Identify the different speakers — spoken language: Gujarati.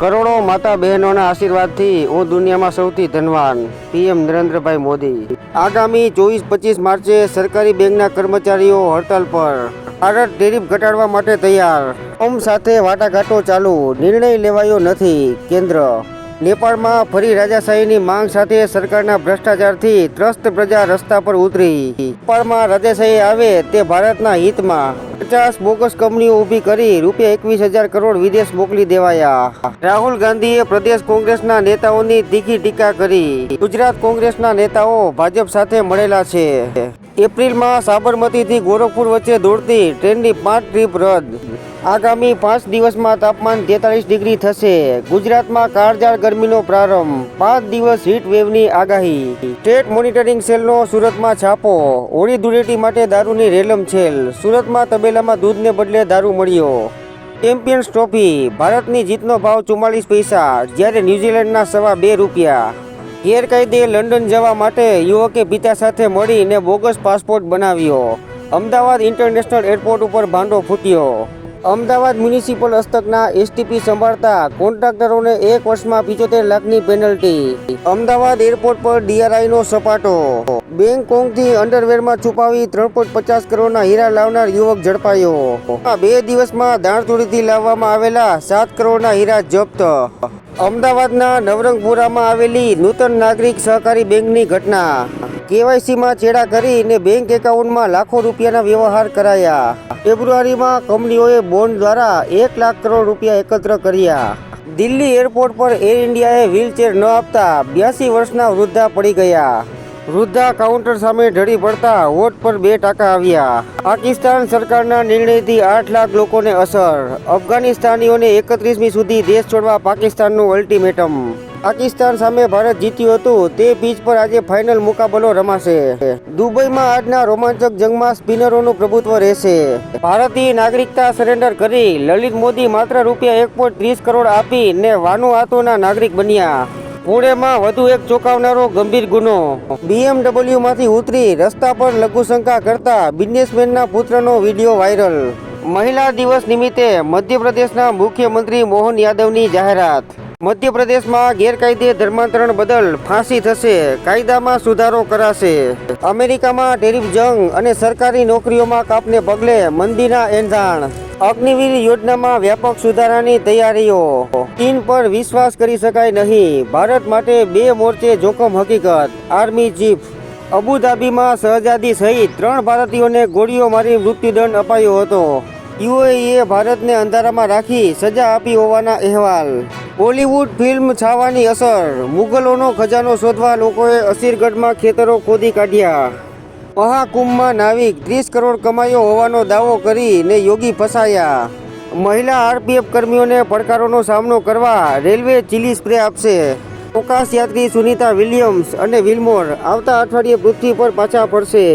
Speaker 1: કરોડો માતા બહેનોના આશીર્વાદથી હું દુનિયામાં સૌથી ધનવાન પીએમ નરેન્દ્રભાઈ મોદી. આગામી ચોવીસ પચીસ માર્ચે સરકારી બેંકના કર્મચારીઓ હડતાલ પર. ભારત ટેરિફ ઘટાડવા માટે તૈયાર. ઓમ સાથે વાટાઘાટો ચાલુ. નિર્ણય લેવાયો નથી કેન્દ્ર. નેપાળમાં ફરી રાજાશાહીની માંગ સાથે સરકારના ભ્રષ્ટાચારથી ત્રસ્ત પ્રજા રસ્તા પર ઉતરી. નેપાળમાં રાજાશાહી આવે તે ભારતના હિતમાં. પચાસ બોગસ કંપનીઓ ઊભી કરી રૂપિયા એકવીસ હજાર કરોડ વિદેશ મોકલી દેવાયા. રાહુલ ગાંધીએ પ્રદેશ કોંગ્રેસના નેતાઓની તીખી ટીકા કરી. ગુજરાત કોંગ્રેસના નેતાઓ ભાજપ સાથે મળેલા છે. એપ્રિલમાં સાબરમતીથી ગોરખપુર વચ્ચે દોડતી ટ્રેનની પાંચ ટ્રીપ રદ. આગામી પાંચ દિવસમાં તાપમાન તેતાલીસ ડિગ્રી થશે. ગુજરાતમાં કાળજાળ ગરમીનો પ્રારંભ. પાંચ દિવસ હીટ વેવની આગાહી. સ્ટેટ મોનિટરિંગ સેલનો સુરતમાં છાપો. હોળી ધૂળેટી માટે દારૂની રેલમ છેલ. સુરતમાં તબેલામાં દૂધને બદલે દારૂ મળ્યો. Champions trophy. ભારતની જીતનો ભાવ ચુમ્માલીસ પૈસા. જ્યારે ન્યૂઝીલેન્ડના સવા બે રૂપિયા. ગેરકાયદે લંડન જવા માટે યુવકે પિતા સાથે મળીને બોગસ પાસપોર્ટ બનાવ્યો. અમદાવાદ ઇન્ટરનેશનલ એરપોર્ટ ઉપર ભાંડો ફૂટ્યો. અમદાવાદ મ્યુનિસિપલ હસ્તકના એસટીપી સંભાળતા કોન્ટ્રાક્ટરોને એક વર્ષમાં પિચોતેર લાખની પેનલ્ટી. અમદાવાદ એરપોર્ટ પર ડીઆરઆઈનો સપાટો. બેંગકોંગથી અંડરવેરમાં છુપાવી ત્રણ પોઈન્ટ પચાસ કરોડના હીરા લાવનાર યુવક ઝડપાયો. આ બે દિવસમાં દાણચોરીથી લાવવામાં આવેલા સાત કરોડના હીરા જપ્ત. અમદાવાદના નવરંગપુરામાં આવેલી નૂતન નાગરિક સહકારી બેંકની ઘટના. કેવાયસીમાં ચેડા કરીને બેંક એકાઉન્ટમાં લાખો રૂપિયાના વ્યવહાર કરાયા. ફેબ્રુઆરીમાં કંપનીઓએ બોન્ડ દ્વારા એક લાખ કરોડ રૂપિયા એકત્ર કર્યા. દિલ્હી એરપોર્ટ પર એર ઇન્ડિયાએ વ્હીલચેર ન આપતા બ્યાસી વર્ષના વૃદ્ધા પડી ગયા. વૃદ્ધા કાઉન્ટર સામે ઢળી પડતા વોટ પર બે ટાંકા આવ્યા. પાકિસ્તાન સરકારના નિર્ણયથી આઠ લાખ લોકોને અસર. અફઘાનિસ્તાનીઓને એકત્રીસમી સુધી દેશ છોડવા પાકિસ્તાનનું અલ્ટિમેટમ પાકિસ્તાન સામે ભારત જીત્યું હતું. તે પીચ પર આજે ફાઇનલ મુકાબલો રમાશે. દુબઈમાં આજના રોમાંચક જંગમાં સ્પિનરોનું પ્રભુત્વ રહેશે. ભારતીય નાગરિકતા સરેન્ડર કરી લલિત મોદી માત્ર રૂપિયા એક પોઈન્ટ ત્રીસ કરોડ આપી ને વાનુઆતોના નાગરિક બન્યા. પુણેમાં વધુ એક ચોંકાવનારો ગંભીર ગુનો. બીએમડબલ્યુમાંથી માંથી ઉતરી રસ્તા પર લઘુશંકા કરતા બિઝનેસમેનના પુત્રનો વીડિયો વાયરલ મહિલા દિવસ નિમિત્તે મધ્યપ્રદેશના મુખ્યમંત્રી મોહન યાદવની જાહેરાત. મધ્યપ્રદેશમાં ગેરકાયદે ધર્માંતરણ બદલ ફાંસી થશે. કાયદામાં સુધારો કરાશે. અમેરિકામાં ટેરિફ જંગ અને સરકારી નોકરીઓમાં કાપને પગલે મંદીના એંધાણ. અગ્નિવીર યોજનામાં વ્યાપક સુધારાની તૈયારીઓ. ચીન પર વિશ્વાસ કરી શકાય નહીં. ભારત માટે બે મોરચે જોખમ હકીકત. આર્મી ચીફ અબુધાબીમાં શહજાદી સહિત ત્રણ ભારતીયોને ગોળીઓ મારી મૃત્યુદંડ અપાયો હતો. યુએઈએ ભારતને અંધારામાં રાખી સજા આપી હોવાના અહેવાલ. બોલિવૂડ ફિલ્મ છાવાની અસર. મુગલોનો ખજાનો શોધવા લોકોએ અસીરગઢમાં ખેતરો ખોદી કાઢ્યા. મહાકુંભમાં નાવિક ત્રીસ કરોડ કમાયો હોવાનો દાવો કરીને યોગી ફસાયા. મહિલા આરપીએફ કર્મીઓને પડકારોનો સામનો કરવા રેલવે ચીલી સ્પ્રે આપશે. અવકાશ યાત્રી સુનીતા વિલિયમ્સ અને વિલમોર આવતા અઠવાડિયે પૃથ્વી પર પાછા પડશે